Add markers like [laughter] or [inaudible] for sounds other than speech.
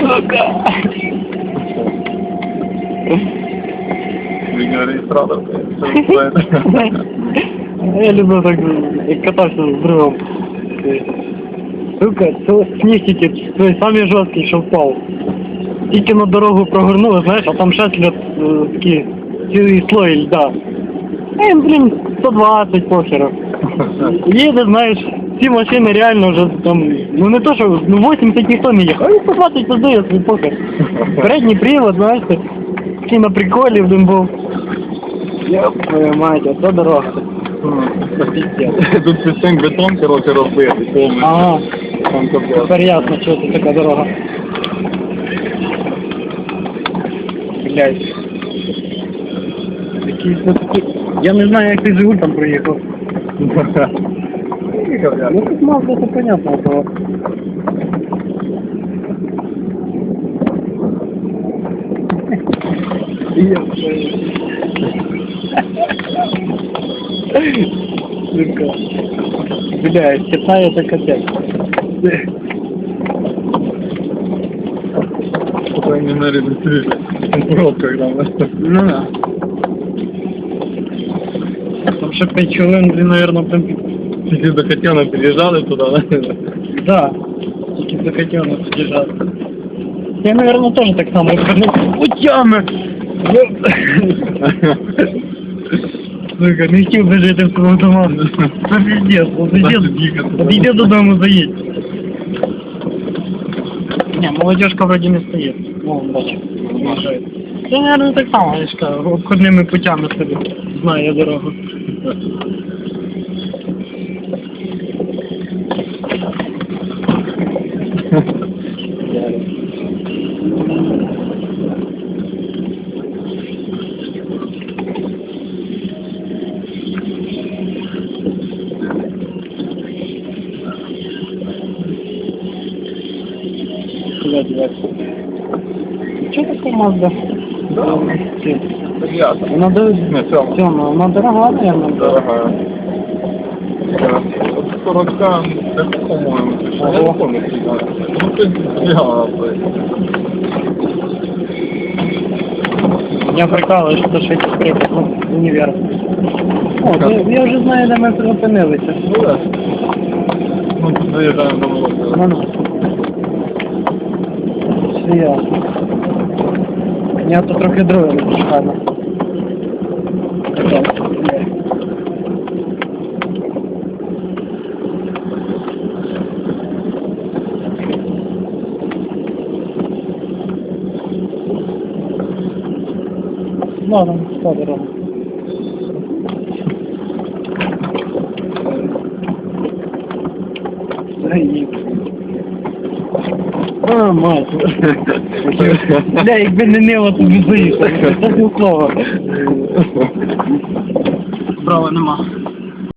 Сука. Відеореєстратор. Я люблю так, як катався з другом. Сука, це сніг тільки той самий жорсткий, що впав. Тільки на дорогу прогорнули, знаєш, а там ще слід е, такі цілий слой льда. А він, блін, 120 похеров. Їде, [laughs] знаєш, Ці машини реально вже там, ну не то, що ну 80 ніхто не їхав, а він 120 поздає свій похер. Передній привод, ти, такий на приколі один був. Йоп, твою мать, а це дорога. Тут систем бетон, короче, розбитий повністю. Ага, Там капець. тепер ясно, що це така дорога. Блять. Якийсь ну, такий... Я не знаю, як ти Жигуль там проїхав. [laughs] Ну тут мав це понятно. Сука. Бля, Китай это капец. По крайней мере, быстрее. Пробках там. Ну да. Там ще 5 хвилин, наверное, прям... Тільки до Хотяна під'їжджали туди, да? Да. Тільки захотів нас під'їжджати. Я, наверное, тоже так само вернув. Путями! Сука, не хотів би жити в своєму дома. Це піздець, ну піздець. Підійди додому, заїдь. Не, молодежка вроде не стоїть. Вон, бачу. Це, наверное, так само, я ж кажу, обходними путями собі. Знаю я дорогу. Куда деваться? Что такое Мазда? Да. Ясно. Она дорога. Не, цьому. Тёма, она дорога, наверное. Дорога. 40 це, по-моєму, це що? Я пам'ятаю. Ну, ти збігала. Я прикалываюсь, что шесть скрипок, ну, универ. О, ну, я вже знаю, де ми зупинилися. Ну, да. Ну, тут заїжджаємо до Володимира. Ну, ну. Все ясно. Я тут трохи друге не шукаю. Ладно, дорога. Заїб. А, мать. Бля, якби не нило, то б заїхав. [laughs] Це білково. Справа нема.